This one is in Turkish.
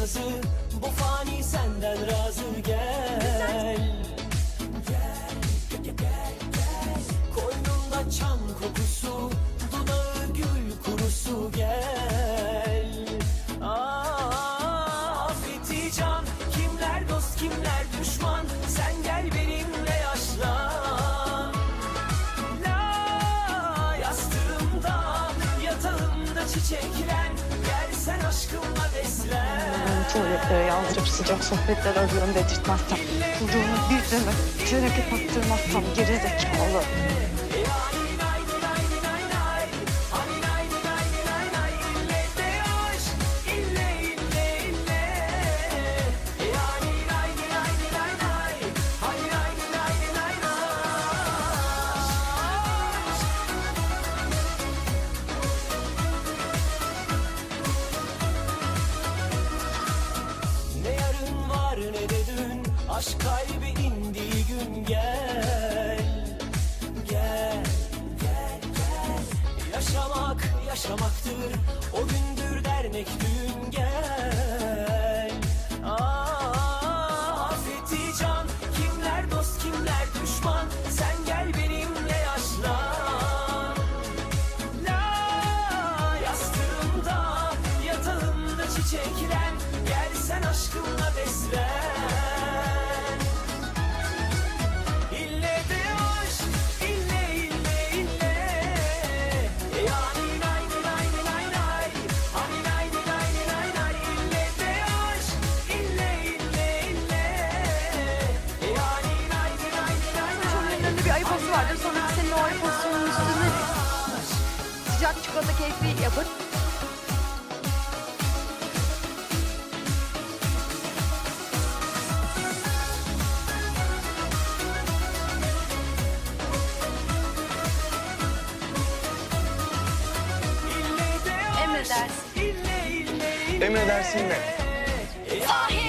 nazı Bu fani senden razı gel. Koynumda çam kokusu Dudağı gül kurusu gel. Aa, Affeti can Kimler dost kimler düşman? Sen gel benimle yaşlan. La yastığımda Yatağımda çiçeklen Tuvaletlere yazdırıp sıcak sohbetler arıyorum dedirtmezsem. Kılığımı bir demek teneke taktırmazsam geri zekalı. Aşk kalbi indiği gün gel Gel, gel, gel. Yaşamak yaşamaktır O gündür dernek düğün gel. Aa, Affeti can Kimler dost kimler düşman? Sen gel benimle yaşlan La yastığımda yatağımda çiçeklen postu vardır. Sonra senin o ayı postunun üstüne sıcak çikolata keyfi aşk Emredersin. Emredersin de.